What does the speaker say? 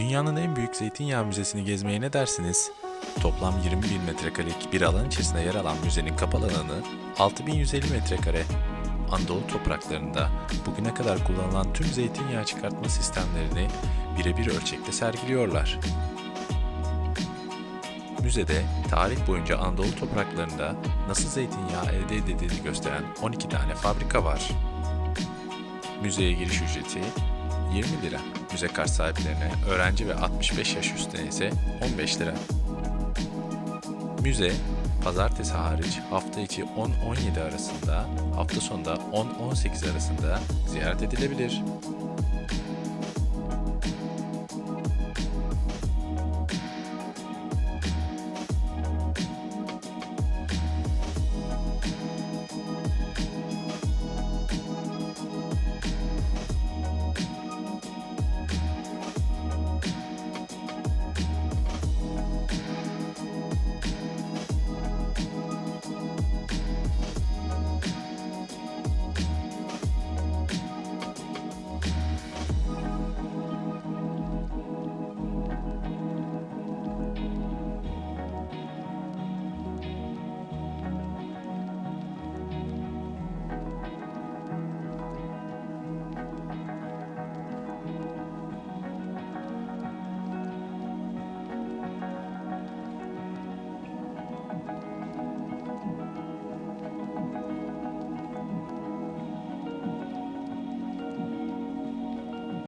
Dünyanın en büyük zeytinyağı müzesini gezmeye ne dersiniz? Toplam 20 bin metrekarelik bir alan içerisinde yer alan müzenin kapalı alanı 6150 metrekare. Anadolu topraklarında bugüne kadar kullanılan tüm zeytinyağı çıkartma sistemlerini birebir ölçekte sergiliyorlar. Müzede tarih boyunca Anadolu topraklarında nasıl zeytinyağı elde edildiğini gösteren 12 tane fabrika var. Müzeye giriş ücreti 20 lira. Müze kart sahiplerine, öğrenci ve 65 yaş üstüne ise 15 lira. Müze, pazartesi hariç hafta içi 10-17 arasında, hafta sonunda 10-18 arasında ziyaret edilebilir.